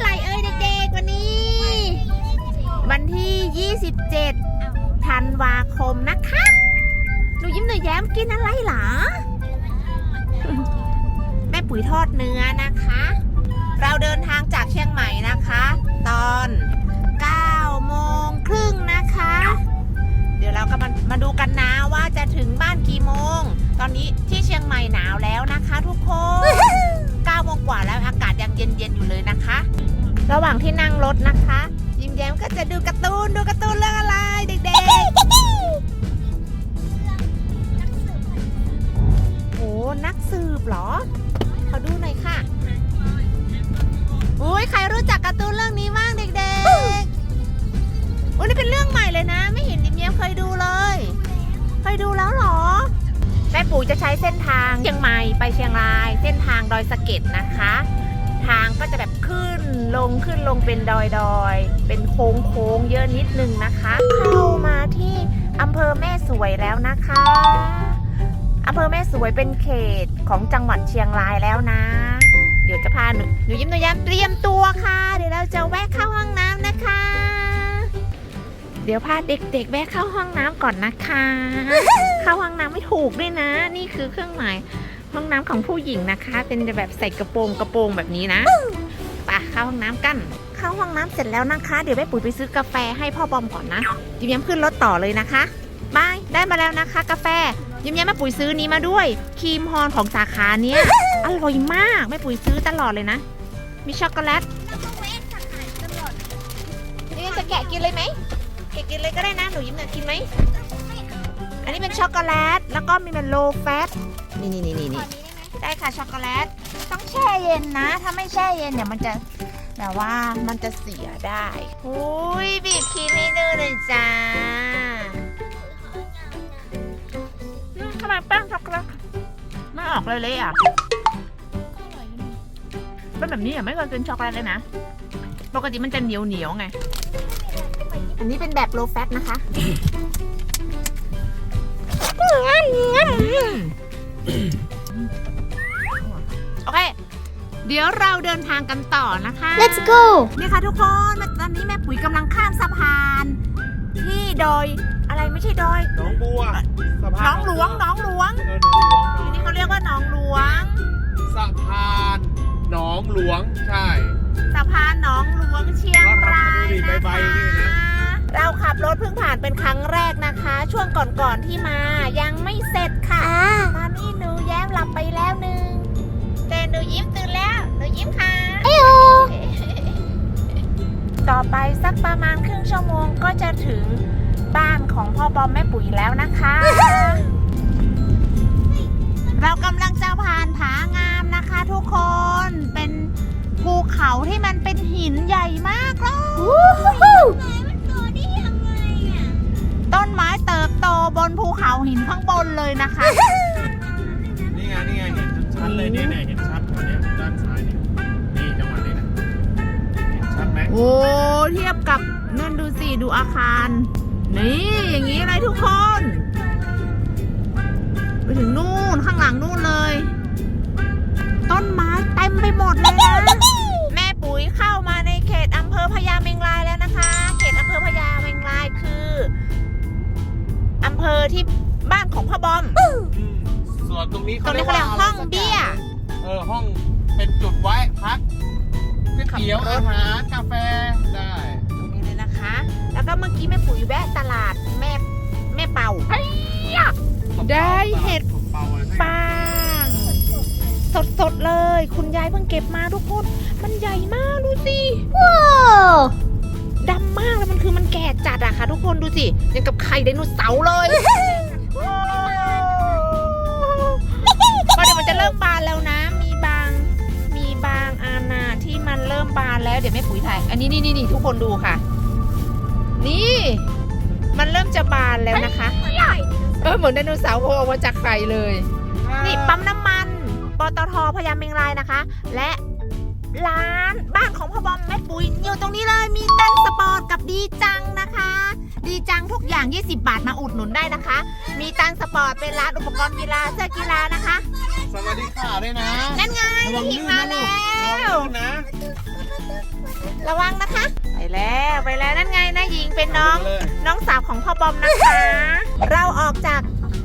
ที่เท่าไหร่เอ่ยเด็กๆวันนี้ วันที่ 27 ธันวาคมนะคะ หนูยิ้มหนูแย้มกินอะไรหรอ แม่ปุ๋ยทอดเนื้อนะคะ เราเดินทางจากเชียงใหม่นะคะ ตอน9โมงครึ่งนะคะ เดี๋ยวเราก็มามาดูกันนะว่าจะถึงบ้านกี่โมง ตอนนี้ที่เชียงใหม่หนาวแล้วนะคะ ทุกคน9โมงกว่าแล้วอากาศยังเย็นๆอยู่เลยนะคะ ระหว่างที่นั่งรถนะคะ ยิ้มแย้มก็จะดูการ์ตูนดูการ์ตูนเรื่องอะไรเด็กๆ โอ้นักสืบเหรอขอดูหน่อยค่ะอุ้ยใครรู้จักการ์ตูนเรื่องนี้บ้างเด็กๆอุ้ยนี่เป็นเรื่องใหม่เลยนะ ไม่เห็นยิ้มแย้มเคยดูเลย เคยดูแล้วเหรอแม่ปู่จะใช้เส้นทางเชียงใหม่ไปเชียงราย เส้นทางดอยสะเก็ดนะคะ ทางก็จะแบบขึ้น ลงขึ้นลงเป็นดอยดอยๆเป็นโค้งโค้งๆเยอะนิดนึงนะคะเข้ามาที่อำเภอแม่สวยแล้วนะคะอำเภอแม่สวยเป็นเขตของจังหวัดเชียงรายแล้วนะ เดี๋ยวจะพาหนูหนูยิ้มหนูย้มเตรียมตัวค่ะ เดี๋ยวเราจะแวะเข้าห้องน้ำนะคะ เดี๋ยวพาเด็กๆ แวะเข้าห้องน้ำก่อนนะคะ เข้าห้องน้ำไม่ถูกด้วยนะ นี่คือเครื่องหมายห้องน้ำของผู้หญิงนะคะ เป็นแบบใส่กระโปรงกระโปรงแบบนี้นะาห้องน้ำกัน เข้าห้องน้ำเสร็จแล้วนะคะ เดี๋ยวแม่ปุ๋ยไปซื้อกาแฟให้พ่อบอมก่อนนะยิ้มแย้มขึ้นรถต่อเลยนะคะบายได้มาแล้วนะคะ กาแฟยิ้มแย้มแม่ปุ๋ยซื้อนี้มาด้วยครีมฮอนของสาขาเนี้ยอร่อยมากแม่ปุ๋ยซื้อตลอดเลยนะ มีช็อกโกแลตนี่จะแกะกินเลยไหมแกะกินเลยก็ได้นะหนูยิ้มอยากกินไหมอันนี้เป็นช็อกโกแลตแล้วก็มีเป็นโลแฟตนี่นี่นี่นี่ได้ค่ะช็อกโกแลต ต้องแช่เย็นนะ ถ้าไม่แช่เย็นเนี่ยมันจะแบบว่ามันจะเสียได้อุ้ยบีบครีมให้ดูเลยจ้าอืมทำไมแป้งช็อกโกแลตไม่ออกเลยเลยอะเป็นแบบนี้อะไม่เคยกินช็อกโกแลตเลยนะ ปกติมันจะเหนียวเหนียวๆไง อันนี้เป็นแบบโลแฟตนะคะโอเค เดี๋ยวเราเดินทางกันต่อนะคะ Let's go นี่ค่ะทุกคนตอนนี้แม่ปุ๋ยกำลังข้ามสะพาน ที่ดอยอะไรไม่ใช่ดอยหน้องบัวสะพาหน้องหลวงหน้องหลวงเออหนองหลวงทีนี้เขาเรียกว่าหน้องหลวง สะพานหนองหลวงใช่ สะพานหนองหลวงเชียงรายเราทำดูดินะใบคะๆนี่นะเราขับรถเพิ่งผ่านเป็นครั้งแรกนะคะ ช่วงก่อนๆที่มายังไม่เสร็จค่ะ อ่าตอนนี้หนูแย้มหลับไปแล้วหนึ่งแต่ หนูยิ้มตื่นแล้ว หนูยิ้มค่ะเอ้ยโอต่อไปสักประมาณครึ่งชั่วโมงก็จะถึงบ้านของพ่อบอมแม่ปุ๋ยแล้วนะคะ เรากำลังจะผ่านผางามนะคะทุกคน เป็นภูเขาที่มันเป็นหินใหญ่มากเลย อาคาร นี่อย่างนี้เลยทุกคน ไปถึงนู่นข้างหลังนู่นเลย ต้นไม้เต็มไปหมดเลยนะแม่ปุ๋ยเข้ามาในเขตอำเภอพญาเมงรายแล้วนะคะ เขตอำเภอพญาเมงรายคืออำเภอที่บ้านของพ่อบอมอืมส่วนตรงนี้ตรงนี้เขาเรียกห้องเบี้ย เออห้องเป็นจุดไว้พักก๋วยเตี๋ยวขับรถ อาหารกาแฟได้ แล้วก็เมื่อกี้แม่ปุ๋ยแวะตลาดแม่แม่เป่า ได้เห็ดเปาเลยฟางสดสดๆเลย คุณยายเพิ่งเก็บมาทุกคน มันใหญ่มากดูสิว้าวดำมากแล้วมันคือมันแก่จัดอะค่ะ ทุกคนดูสิยังกับไข่ไดโนเสาร์เลยเพราะเดี๋ยวมันจะเริ่มบานแล้วนะ มีบาง มีบางอาณาที่มันเริ่มบานแล้วเดี๋ยวแม่ปุ๋ยถ่ายอันนี้นี่นี่นี่ทุกคนดูค่ะ นี่ มันเริ่มจะบานแล้วนะคะ เออเหมือนไดโนเสาร์โผล่ออกมาจากไข่เลย นี่ปั๊มน้ำมันปตทพญาเมงรายนะคะ และร้านบ้านของพ่อบอมแม่ปุ๋ยอยู่ตรงนี้เลยมีตั้งสปอร์ตกับดีจังนะคะ ดีจังทุกอย่าง 20 บาทมาอุดหนุนได้นะคะ มีตั้งสปอร์ตเป็นร้านอุปกรณ์กีฬาเสื้อกีฬานะคะ สวัสดีค่ะด้วยนะนั่นไงระวังหิลื่งนมานะแล้ลูกระวังวลื่นนะระวังนะคะ ไปแล้วไปแล้วนั่นไงนะหญิงเป็นน้องเลยน้องสาวของพ่อบอมนะคะ เราออกจาก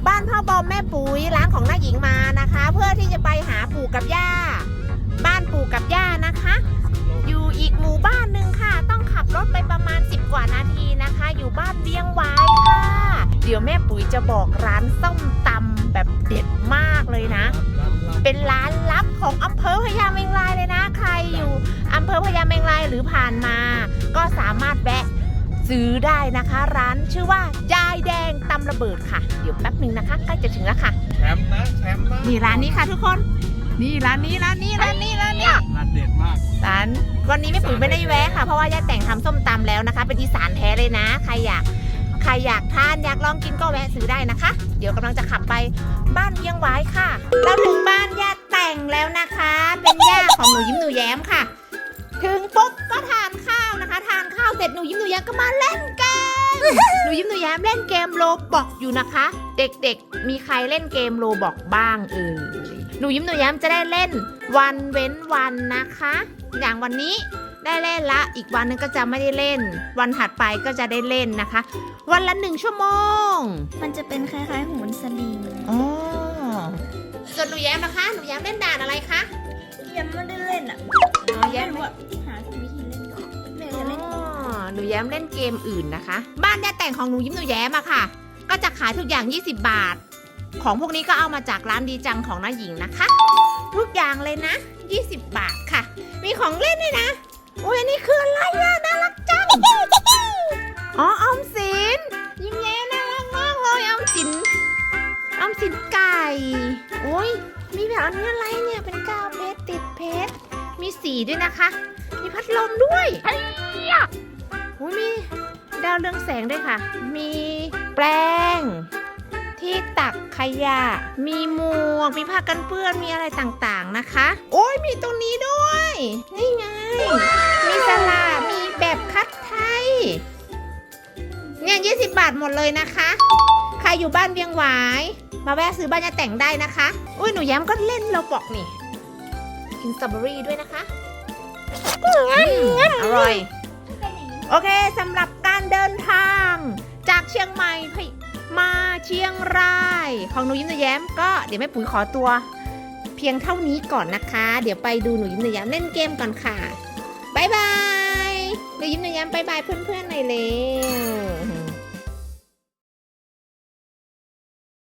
บ้านพ่อบอมแม่ปุ๋ยร้านของน้าหญิงมานะคะ เพื่อที่จะไปหาปู่กับย่า บ้านปู่กับย่านะคะ อยู่อีกหมู่บ้านหนึ่งค่ะ ต้องขับรถไปประมาณ 10 กว่านาทีนะคะ อยู่บ้านเวียงหวายค่ะ เดี๋ยวแม่ปุ๋ยจะบอกร้านส้มตำแบบเด็ดมากเลยนะ เป็นร้านลับของอำเภอพญาเมงรายเลยนะ ใครอยู่อำเภอพญาเมงรายหรือผ่านมา ก็สามารถแวะซื้อได้นะคะ ร้านชื่อว่ายายแดงตำระเบิดค่ะ เดี๋ยวแป๊บหนึ่งนะคะใกล้จะถึงแล้วค่ะแชมป์นะแชมป์นะนี่ร้านนี้ค่ะทุกคน นี่ร้านนี้ร้านนี้ร้านนี้ร้านนี้ร้านเด็ดมากร้านวันนี้แม่ปุ๋ยไม่ได้แวะค่ะ เพราะว่ายายแต่งทำส้มตำแล้วนะคะ เป็นอีสานแท้เลยนะ ใครอยากใครอยากทานอยากลองกินก็แวะซื้อได้นะคะ เดี๋ยวกำลังจะขับไปบ้านเวียงหวายค่ะเราถึงบ้านย่าแต่งแล้วนะคะ เป็นย่าของหนูยิ้มหนูแย้มค่ะ ถึงปุ๊บก็ทานข้าวนะคะ ทานข้าวเสร็จหนูยิ้มหนูแย้มก็มาเล่นเกม หนูยิ้มหนูแย้มเล่นเกมโลบอกอยู่นะคะ เด็กๆ มีใครเล่นเกมโลบอกบ้างเอ่ยหนูยิ้มหนูแย้มจะได้เล่นวันเว้นวันนะคะ อย่างวันนี้ได้เล่นละอีกวันหนึงก็จะไม่ได้เล่น วันถัดไปก็จะได้เล่นนะคะ วันละหนึ่งชั่วโมง มันจะเป็นคล้ายๆโหนสลิงอ๋อส่วนหนูแย้มนะคะ หนูแย้มเล่นด่านอะไรคะยังไม่ได้เล่นอะอ๋อ แย้มรู้ว่าหาวิธีเล่นก่อนแม่อ๋จะเล่นอหนูแย้มเล่นเกมอื่นนะคะ บ้านยาแต่งของหนูยิ้มหนูแย้มอะค่ะ ก็จะขายทุกอย่าง 20 บาท ของพวกนี้ก็เอามาจากร้านดีจังของน้าหญิงนะคะ ทุกอย่างเลยนะ 20 บาทค่ะ มีของเล่นด้วยนะโอ้ยอันนี้คืออะไรอะน่ารักจังอ๋อออมสินยิ้มแย้มน่ารักมากเลยออมสินออมสินไก่โอ้ยมีแบบอันนี้อะไรเนี่ยเป็นกาวเพชรติดเพชร มีสีด้วยนะคะ มีพัดลมด้วยโอ้ยมีดาวเรืองแสงด้วยค่ะ มีแปรงที่ตักขยะ มีหมวก มีผ้ากันเปื้อน มีอะไรต่างๆนะคะ โอ้ยมีตรงนี้ด้วย นี่ไง มีสลากมีแบบคัดไทย เนี่ย20บาทหมดเลยนะคะ ใครอยู่บ้านเวียงหวาย มาแวะซื้อบ้านยาแต่งได้นะคะ อุ้ยหนูแย้มก็เล่นเราบอกนี่ กินสตรอเบอรี่ด้วยนะคะอืมอร่อย โอเคสำหรับการเดินทาง จากเชียงใหม่ไปมาเชียงราย ของหนูยิ้มหนูแย้มก็เดี๋ยวแม่ปุ๋ยขอตัว เพียงเท่านี้ก่อนนะคะ เดี๋ยวไปดูหนูยิ้มหนูแย้มเล่นเกมก่อนค่ะบายบายหนูยิ้มหนูแย้มบายบายเพื่อนๆหน่อยเร็ว